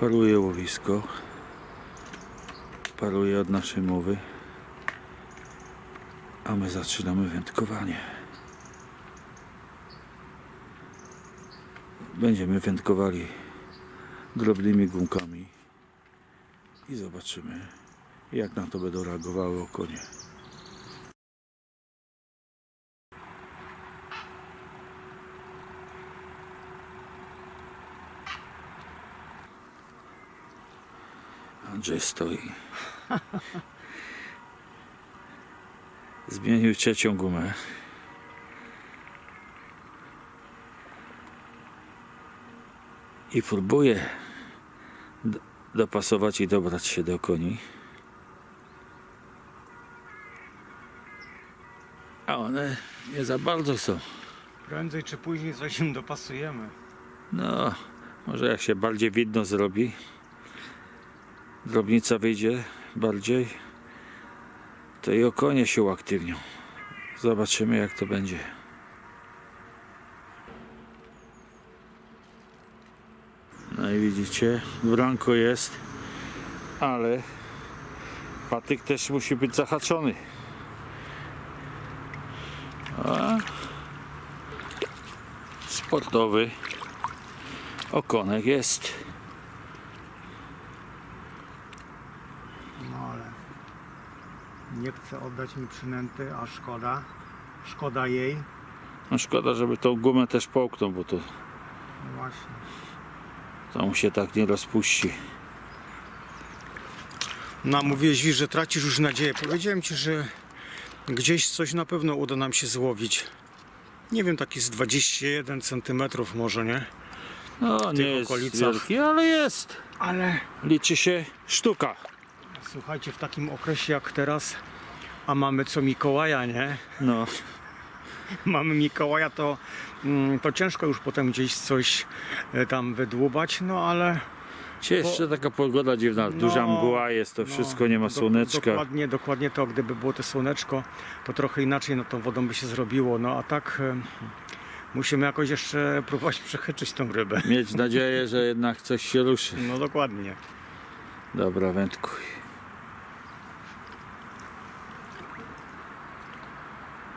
Paruje łowisko. Paruje od naszej mowy. A my zaczynamy wędkowanie. Będziemy wędkowali drobnymi gumkami i zobaczymy, jak na to będą reagowały okonie. Andrzej stoi. Zmienił trzecią gumę. I próbuje dopasować i dobrać się do koni. A one nie za bardzo są. Prędzej czy później coś im dopasujemy. No, może jak się bardziej widno zrobi, drobnica wyjdzie bardziej, to i okonie się uaktywnią. Zobaczymy jak to będzie. No i widzicie, branko jest, ale patyk też musi być zahaczony. A sportowy okonek jest. No ale nie chce oddać mi przynęty, a szkoda. Szkoda jej. No szkoda, żeby tą gumę też połknął, bo to, No właśnie. to mu się tak nie rozpuści. No mówiłeś, Wi, że tracisz już nadzieję. Powiedziałem ci, że gdzieś coś na pewno uda nam się złowić. Nie wiem, taki z 21 cm może, nie? No nie jest okolicach. wielki, ale jest. Ale Liczy się sztuka. słuchajcie, w takim okresie jak teraz, a mamy co Mikołaja, nie? No, mamy Mikołaja, to, mm, to ciężko już potem gdzieś coś e, tam wydłubać, no ale dzisiaj jeszcze taka pogoda dziwna, duża No, mgła jest, to no, wszystko nie ma słoneczka. Dokładnie, dokładnie to, gdyby było to słoneczko, to trochę inaczej no, tą wodą by się zrobiło, no a tak e, musimy jakoś jeszcze próbować przechyczyć tą rybę. Mieć nadzieję, że jednak coś się ruszy. No dokładnie. Dobra, wędkuj.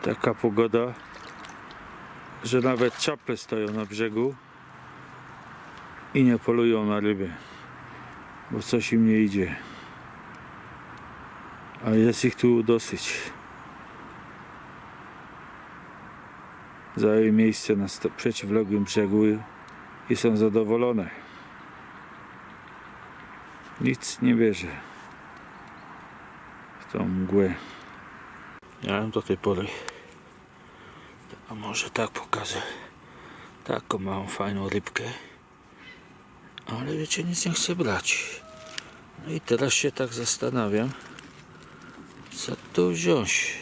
Taka pogoda, że nawet czapy stoją na brzegu i nie polują na ryby, bo coś im nie idzie. A jest ich tu dosyć. Zajęły miejsce na przeciwległym brzegu i są zadowolone. Nic nie bierze w tą mgłę. Miałem do tej pory, a może tak pokażę, taką małą fajną rybkę, ale wiecie, nic nie chcę brać. No i teraz się tak zastanawiam, co tu wziąć.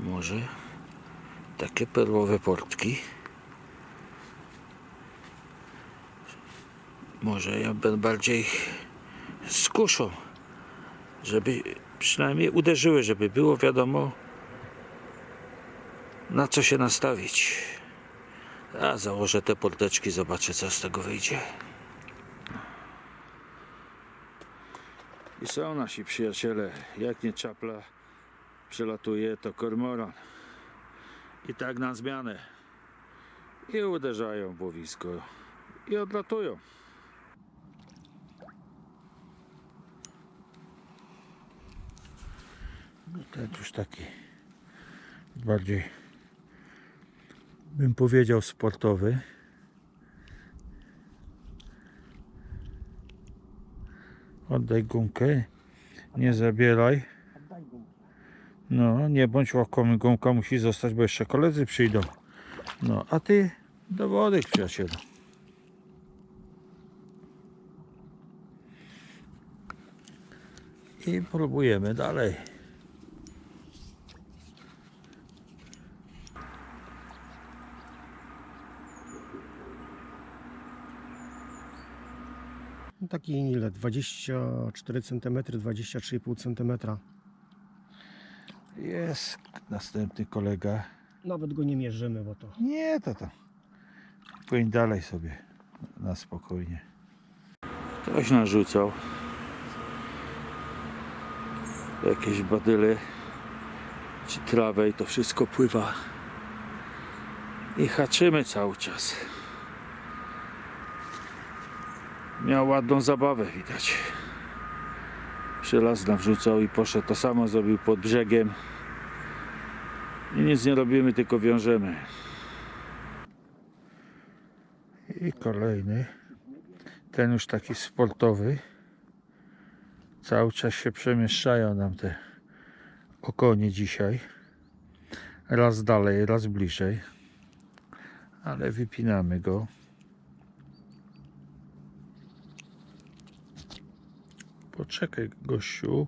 Może takie perłowe portki. Może ja będę bardziej skuszą, żeby przynajmniej uderzyły, żeby było wiadomo na co się nastawić. A założę te porteczki, zobaczę co z tego wyjdzie. I są nasi przyjaciele, jak nie czapla przelatuje, to kormoran. I tak na zmianę. I uderzają w łowisko i odlatują. No ten już taki bardziej bym powiedział sportowy. Oddaj gumkę, nie zabieraj. No, nie bądź łakomy, gumka musi zostać, bo jeszcze koledzy przyjdą. No, a ty do wody, przyjacielu. I próbujemy dalej. Taki ile? 24 cm, 23,5 cm. Jest następny kolega. Nawet go nie mierzymy, bo to Nie, to to. Płyń dalej sobie na spokojnie. Ktoś narzucał. Jakieś badyle czy trawę i to wszystko pływa. I haczymy cały czas. Miał ładną zabawę widać. Żelaz nawrzucał i poszedł. To samo zrobił pod brzegiem. I nic nie robimy, tylko wiążemy. I kolejny. Ten już taki sportowy. Cały czas się przemieszczają nam te okonie dzisiaj. Raz dalej, raz bliżej. Ale wypinamy go. Poczekaj, gościu.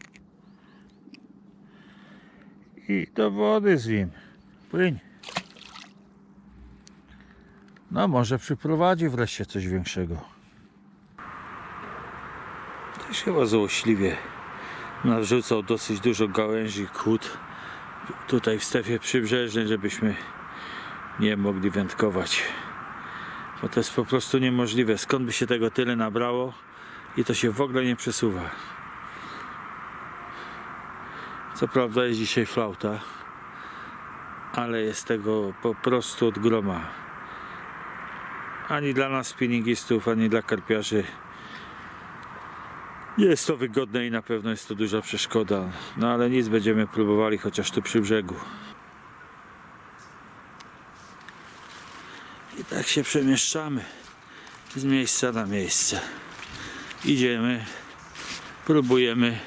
I do wody z nim. Płyń. No może przyprowadzi wreszcie coś większego. Też chyba złośliwie narzucał dosyć dużo gałęzi kłód tutaj w strefie przybrzeżnej, żebyśmy nie mogli wędkować. Bo to jest po prostu niemożliwe. Skąd by się tego tyle nabrało i to się w ogóle nie przesuwa. Co prawda jest dzisiaj flauta, ale jest tego po prostu od groma. Ani dla nas spinningistów, ani dla karpiarzy nie jest to wygodne i na pewno jest to duża przeszkoda. No ale nic, będziemy próbowali chociaż tu przy brzegu. I tak się przemieszczamy z miejsca na miejsce. Idziemy, próbujemy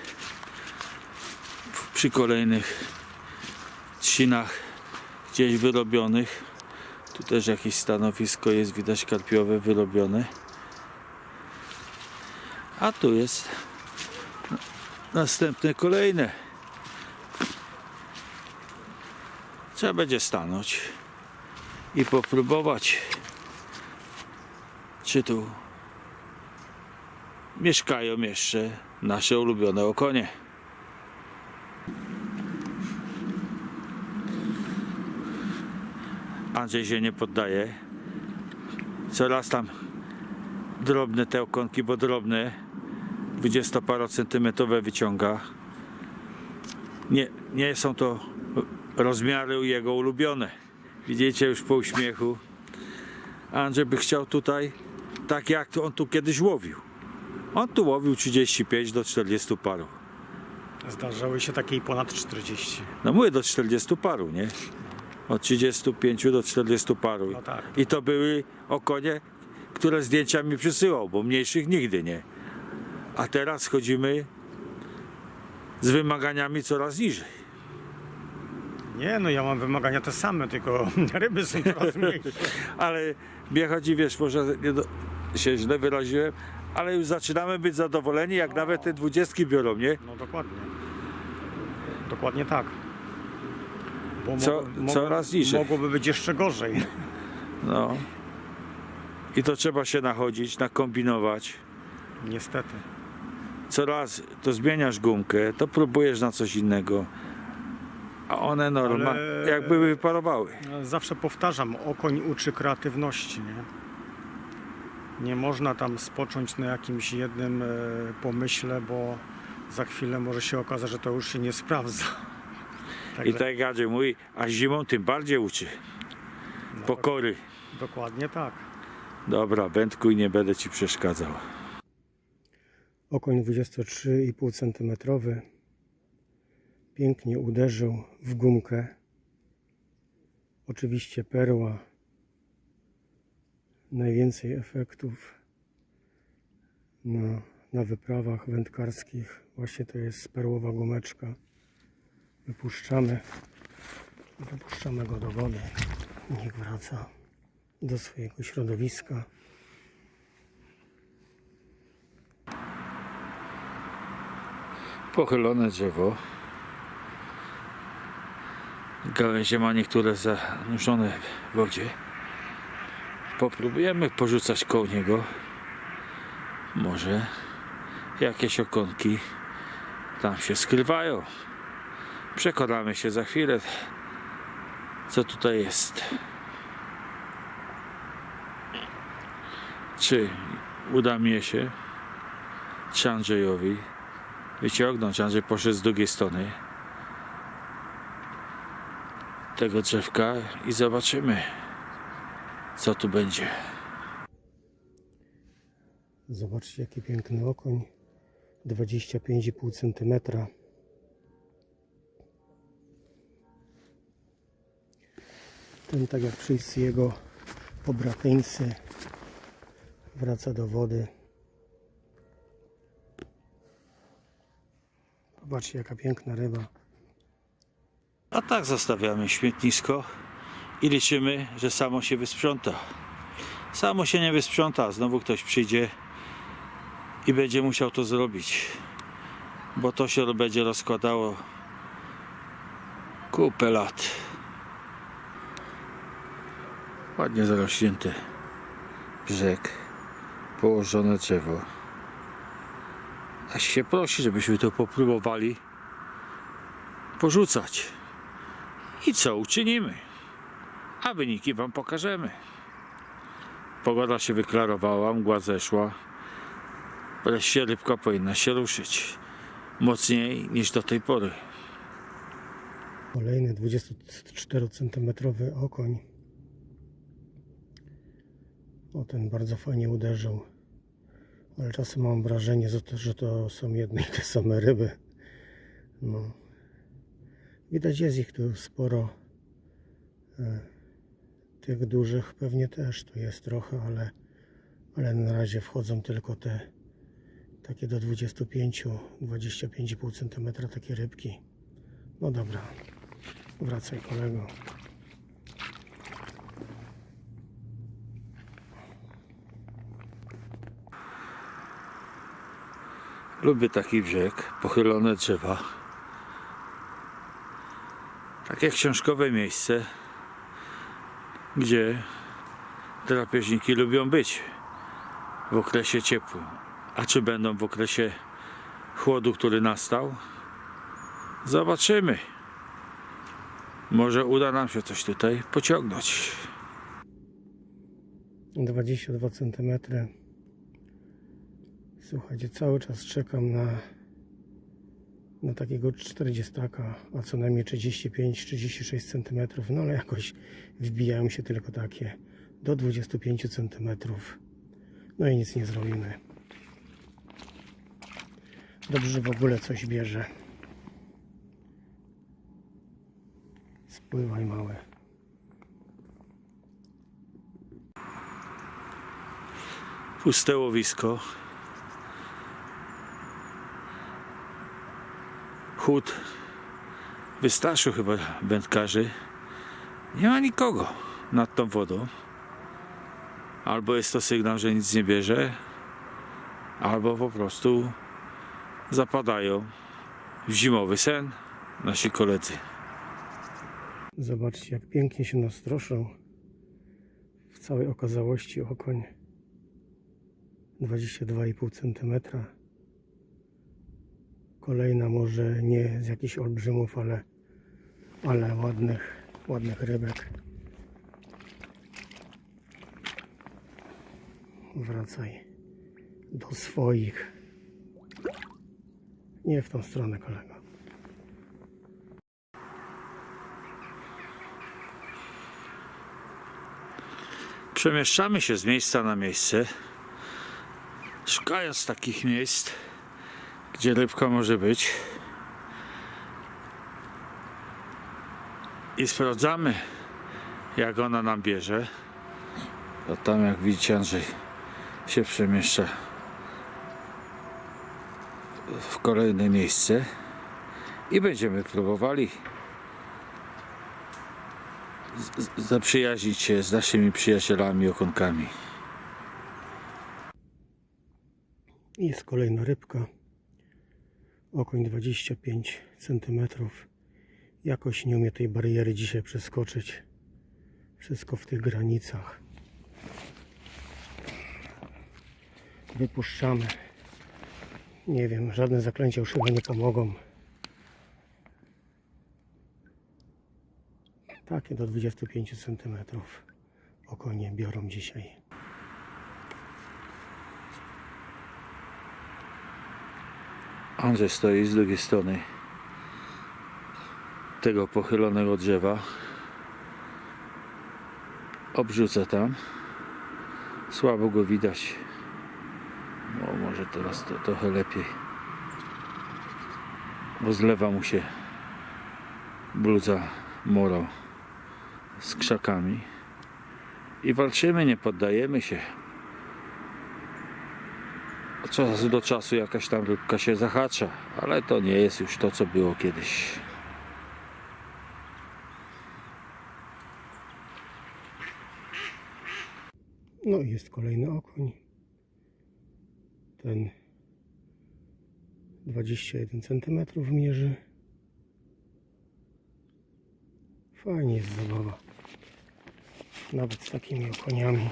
przy kolejnych trzcinach gdzieś wyrobionych. Tu też jakieś stanowisko jest widać karpiowe wyrobione. A tu jest następne kolejne. Trzeba będzie stanąć i popróbować, czy tu mieszkają jeszcze nasze ulubione okonie. Andrzej się nie poddaje. Coraz tam drobne te okonki, bo drobne 20-parocentymetrowe wyciąga. Nie, nie są to rozmiary jego ulubione. Widzicie już po uśmiechu. Andrzej by chciał tutaj tak jak on tu kiedyś łowił. On tu łowił 35 do 40 paru. Zdarzały się takie i ponad 40. No mówię do 40 paru, nie? Od 35 do 40 paru. No tak. I to były okonie, które zdjęcia mi przysyłał, bo mniejszych nigdy nie. A teraz chodzimy z wymaganiami coraz niżej. Nie, no ja mam wymagania te same, tylko ryby są coraz mniejsze. Ale mnie chodzi, wiesz, może nie do, się źle wyraziłem, ale już zaczynamy być zadowoleni, jak nawet te dwudziestki biorą, nie? No dokładnie. Dokładnie tak. Bo Co- mogło- coraz niżej. Mogłoby być jeszcze gorzej. No. I to trzeba się nachodzić, nakombinować. Niestety. coraz to zmieniasz gumkę, to próbujesz na coś innego. A one normalnie Ale- jakby wyparowały. Zawsze powtarzam, okoń uczy kreatywności, nie? Nie można tam spocząć na jakimś jednym e, pomyśle, bo za chwilę może się okazać, że to już się nie sprawdza. I Także, tak jak Gadzie mówi, a zimą tym bardziej uczy. no, Pokory. Dokładnie tak. Dobra, wędkuj, nie będę ci przeszkadzał. Okoń 23,5 cm. Pięknie uderzył w gumkę. Oczywiście perła. Najwięcej efektów na, na wyprawach wędkarskich. Właśnie to jest perłowa gumeczka. Wypuszczamy. Wypuszczamy go do wody. Niech wraca do swojego środowiska. Pochylone drzewo. Gałęzie ma niektóre zanurzone w wodzie. Popróbujemy porzucać koło niego. Może jakieś okonki tam się skrywają. Przekonamy się za chwilę, co tutaj jest. Czy uda mi się czy Andrzejowi wyciągnąć. Andrzej poszedł z drugiej strony tego drzewka i zobaczymy, co tu będzie. Zobaczcie jaki piękny okoń. 25,5 cm. Ten tak jak wszyscy jego pobratyńcy wraca do wody. Zobaczcie jaka piękna ryba. A tak zostawiamy śmietnisko i liczymy, że samo się wysprząta. Samo się nie wysprząta, znowu ktoś przyjdzie i będzie musiał to zrobić, bo to się będzie rozkładało kupę lat. Ładnie zarośnięty brzeg, położone drzewo. Aż się prosi, żebyśmy to popróbowali porzucać. I co uczynimy? A wyniki Wam pokażemy. Pogoda się wyklarowała, mgła zeszła. Wreszcie rybka powinna się ruszyć. Mocniej niż do tej pory. Kolejny 24 cm okoń. O ten bardzo fajnie uderzył. Ale czasem mam wrażenie, że to, są jedne i te same ryby. No. Widać jest ich tu sporo. Tych dużych pewnie też tu jest trochę, ale, ale na razie wchodzą tylko te takie do 25-25,5 cm takie rybki. No dobra. Wracaj kolego. Lubię taki brzeg, pochylone drzewa. Takie książkowe miejsce, gdzie drapieżniki lubią być w okresie ciepłym. A czy będą w okresie chłodu, który nastał? Zobaczymy. Może uda nam się coś tutaj pociągnąć. 22 cm. Słuchajcie, cały czas czekam na, na takiego 40, a co najmniej 35-36 cm. No ale jakoś wbijają się tylko takie do 25 cm. No i nic nie zrobimy. Dobrze, że w ogóle coś bierze. Spływaj małe. Puste łowisko. Chód wystraszył chyba wędkarzy. Nie ma nikogo nad tą wodą. Albo jest to sygnał, że nic nie bierze, albo po prostu zapadają w zimowy sen nasi koledzy. Zobaczcie, jak pięknie się nastroszą. W całej okazałości okoń 22,5 cm. Kolejna może nie z jakichś olbrzymów, ale, ale ładnych, ładnych rybek. Wracaj do swoich. Nie w tą stronę, kolego. Przemieszczamy się z miejsca na miejsce, szukając takich miejsc, gdzie rybka może być. I sprawdzamy, jak ona nam bierze. To tam, jak widzicie, Andrzej się przemieszcza w kolejne miejsce i będziemy próbowali zaprzyjaźnić się z naszymi przyjacielami okonkami. Jest kolejna rybka. Okoń 25 cm. Jakoś nie umie tej bariery dzisiaj przeskoczyć. Wszystko w tych granicach. Wypuszczamy. Nie wiem, żadne zaklęcia już chyba nie pomogą. Takie do 25 cm. Okonie biorą dzisiaj. Andrzej stoi z drugiej strony tego pochylonego drzewa. Obrzuca tam. Słabo go widać. No, może teraz to trochę lepiej. Bo zlewa mu się bluza moro z krzakami. I walczymy, nie poddajemy się. Od czasu do czasu jakaś tam rybka się zahacza, ale to nie jest już to, co było kiedyś. No i jest kolejny okoń. Ten 21 cm mierzy. Fajnie jest zabawa. Nawet z takimi okoniami.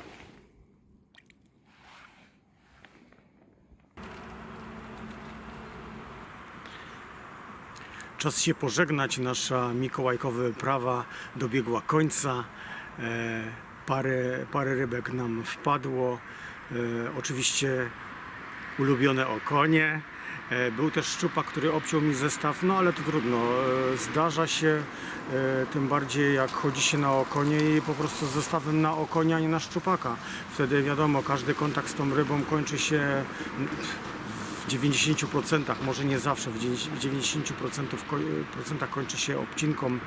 Czas się pożegnać. Nasza mikołajkowa wyprawa dobiegła końca. E, parę, parę rybek nam wpadło. E, oczywiście ulubione okonie. E, Był też szczupak, który obciął mi zestaw, no ale to trudno. Zdarza się, tym bardziej jak chodzi się na okonie i po prostu z zestawem na okonia, a nie na szczupaka. Wtedy wiadomo, każdy kontakt z tą rybą kończy się w 90%, może nie zawsze, w 90% ko- procentach kończy się obcinką.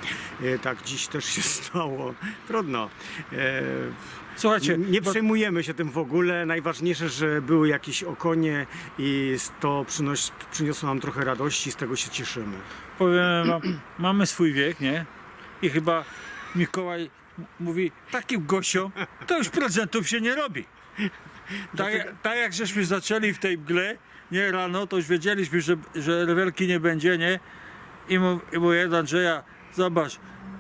E, Tak dziś też się stało. Trudno. E, Słuchajcie, nie przejmujemy się tym w ogóle. Najważniejsze, że były jakieś okonie i to przynoś, przyniosło nam trochę radości, z tego się cieszymy. powiem wam, mamy swój wiek, nie? I chyba Mikołaj mówi, takim gościom to już prezentów się nie robi. Tak, jak- tak jak żeśmy zaczęli w tej mgle, nie rano, to już wiedzieliśmy, że, że rewelki nie będzie, nie? I, mu, I mówię do Andrzeja, zobacz,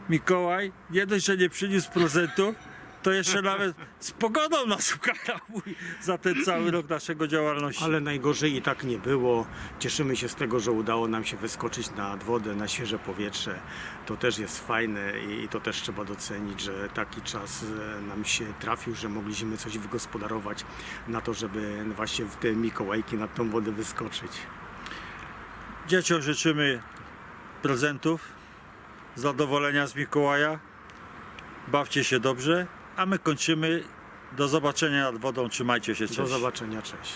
Mikołaj nie dość, że nie przyniósł prezentów, to jeszcze nawet z pogodą nas ukarał za ten cały rok naszego działalności. Ale najgorzej i tak nie było. Cieszymy się z tego, że udało nam się wyskoczyć nad wodę, na świeże powietrze. To też jest fajne i to też trzeba docenić, że taki czas e, nam się trafił, że mogliśmy coś wygospodarować na to, żeby właśnie w te Mikołajki nad tą wodę wyskoczyć. Dzieciom życzymy prezentów, zadowolenia z Mikołaja. Bawcie się dobrze, a my kończymy. Do zobaczenia nad wodą. Trzymajcie się. Cześć. Do zobaczenia, cześć.